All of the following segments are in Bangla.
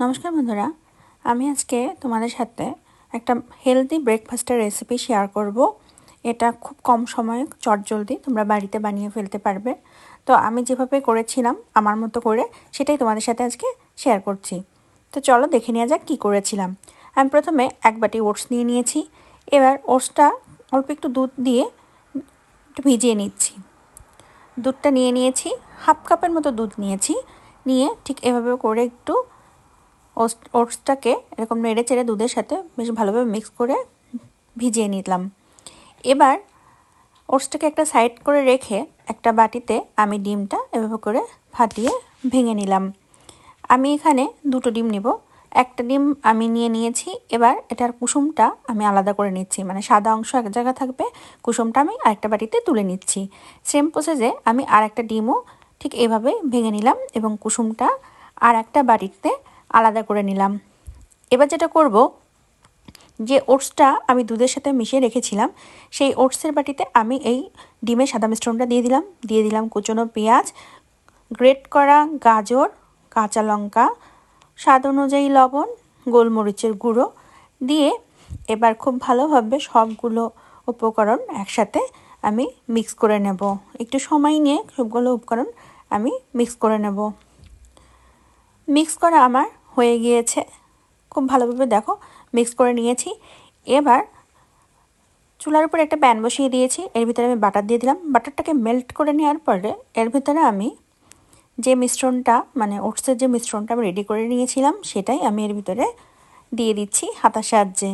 নমস্কার বন্ধুরা, আমি আজকে তোমাদের সাথে একটা হেলদি ব্রেকফাস্টের রেসিপি শেয়ার করব। এটা খুব কম সময়ে চটজলদি তোমরা বাড়িতে বানিয়ে ফেলতে পারবে। তো আমি যেভাবে করেছিলাম, আমার মতো করে সেটাই তোমাদের সাথে আজকে শেয়ার করছি। তো চলো দেখে নেওয়া যাক কী করেছিলাম। আমি প্রথমে এক বাটি ওটস নিয়ে নিয়েছি, এবার ওটসটা অল্প একটু দুধ দিয়ে একটু ভিজিয়ে নিচ্ছি। দুধটা নিয়ে নিয়েছি, হাফ কাপের মতো দুধ নিয়েছি, নিয়ে ঠিক এভাবে করে একটু ওটসটাকে এরকম নেড়ে চেড়ে দুধের সাথে বেশ ভালোভাবে মিক্স করে ভিজিয়ে নিলাম। এবার ওটসটাকে একটা সাইড করে রেখে একটা বাটিতে আমি ডিমটা এভাবে করে ফাটিয়ে ভেঙে নিলাম। আমি এখানে দুটো ডিম নিব। একটা ডিম আমি নিয়ে নিয়েছি, এবার এটার কুসুমটা আমি আলাদা করে নিচ্ছি। মানে সাদা অংশ এক জায়গায় থাকবে, কুসুমটা আমি আরেকটা বাটিতে তুলে নিচ্ছি। সেম প্রসেসে আমি আর একটা ডিমও ঠিক এভাবে ভেঙে নিলাম এবং কুসুমটা আর একটা বাটিতে আলাদা করে নিলাম। এবার যেটা করব, যে ওটসটা আমি দুধের সাথে মিশিয়ে রেখেছিলাম, সেই ওটসের বাটিতে আমি এই ডিমের সাদা মিশ্রণটা দিয়ে দিলাম। দিয়ে দিলাম কুচনো পেঁয়াজ, গ্রেট করা গাজর, কাঁচা লঙ্কা, স্বাদ অনুযায়ী লবণ, গোলমরিচের গুঁড়ো দিয়ে এবার খুব ভালোভাবে সবগুলো উপকরণ একসাথে আমি মিক্স করে নেব। একটু সময় নিয়ে সবগুলো উপকরণ আমি মিক্স করে নেব। মিক্স করা আমার হয়ে গিয়েছে। খুব ভালোভাবে দেখো মিক্স করে নিয়েছি। এবার চুলার উপর একটা প্যান বসিয়ে দিয়েছি, এর ভিতরে আমি বাটার দিয়ে দিলাম। বাটারটাকে মেল্ট করে নেওয়ার পরে এর ভিতরে আমি যে মিশ্রণটা মানে ওটসের যে মিশ্রণটা আমি রেডি করে নিয়েছিলাম, সেটাই আমি এর ভিতরে দিয়ে দিচ্ছি হাতার সাহায্যে।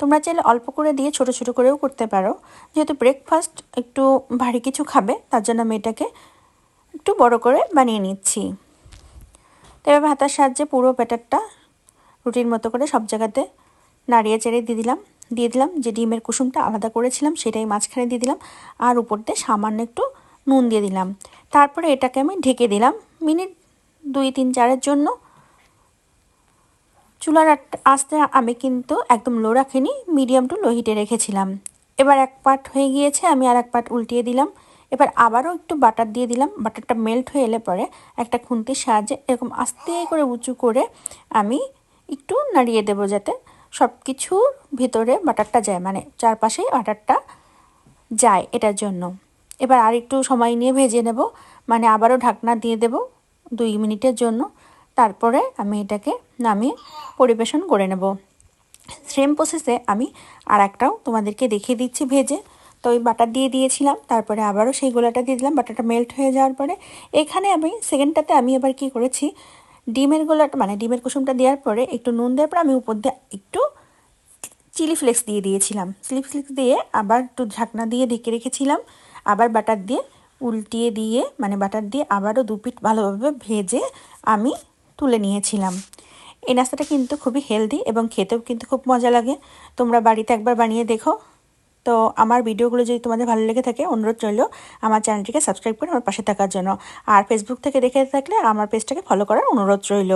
তোমরা চাইলে অল্প করে দিয়ে ছোট ছোট করেও করতে পারো। যেহেতু ব্রেকফাস্ট একটু ভারী কিছু খাবে, তার জন্য আমি এটাকে একটু বড় করে বানিয়ে নিচ্ছি। এভাবে হাতার সাহায্যে পুরো ব্যাটারটা রুটির মতো করে সব জায়গাতে নাড়িয়ে চেড়ে দিয়ে দিলাম। দিয়ে দিলাম যে ডিমের কুসুমটা আলাদা করেছিলাম, সেটাই মাঝখানে দিয়ে দিলাম। আর উপর দিয়ে সামান্য একটু নুন দিয়ে দিলাম। তারপরে এটাকে আমি ঢেকে দিলাম মিনিট দুই, তিন, চারের জন্য। চুলার আস্তে আমি কিন্তু একদম লো রাখিনি, মিডিয়াম টু লো হিটে রেখেছিলাম। এবার এক পাট হয়ে গিয়েছে, আমি আর এক পাট উল্টিয়ে দিলাম। এবার আবারও একটু বাটার দিয়ে দিলাম। বাটারটা মেল্ট হয়ে এলে পরে একটা খুন্তির সাহায্যে এরকম আস্তে করে উঁচু করে আমি একটু নাড়িয়ে দেবো যাতে সব কিছুর ভিতরে বাটারটা যায় মানে চারপাশেই বাটারটা যায় এটার জন্য। এবার আর একটু সময় নিয়ে ভেজে নেব মানে আবারও ঢাকনা দিয়ে দেব দুই মিনিটের জন্য। তারপরে আমি এটাকে নামিয়ে পরিবেশন করে নেব। সেম প্রসেসে আমি আর একটাও তোমাদেরকে দেখিয়ে দিচ্ছি ভেজে। তো ওই বাটার দিয়ে দিয়েছিলাম, তারপরে আবারও সেই গোলাটা দিয়ে দিলাম, বাটারটা মেল্ট হয়ে যাওয়ার পরে এখানে আমি সেকেন্ডটাতে আমি এবার কি করেছি, ডিমের গোলাটা মানে ডিমের কুসুমটা দেওয়ার পরে একটু নুন দেওয়ার পরে আমি উপর দিয়ে একটু চিলি ফ্লেক্স দিয়ে দিয়েছিলাম। চিলি ফ্লেক্স দিয়ে আবার একটু ঢাকনা দিয়ে ঢেকে রেখেছিলাম, আবার বাটার দিয়ে উল্টিয়ে দিয়ে মানে বাটার দিয়ে আবারও দু পিঠ ভালোভাবে ভেজে আমি তুলে নিয়েছিলাম। এই নাস্তাটা কিন্তু খুবই হেলদি এবং খেতেও কিন্তু খুব মজা লাগে। তোমরা বাড়িতে একবার বানিয়ে দেখো। তো আমার ভিডিওগুলো যদি তোমাদের ভালো লেগে থাকে, অনুরোধ রইল আমার চ্যানেলটিকে সাবস্ক্রাইব করে আমার পাশে থাকার জন্য। আর ফেসবুক থেকে দেখে থাকলে আমার পেজটাকে ফলো করার অনুরোধ রইল।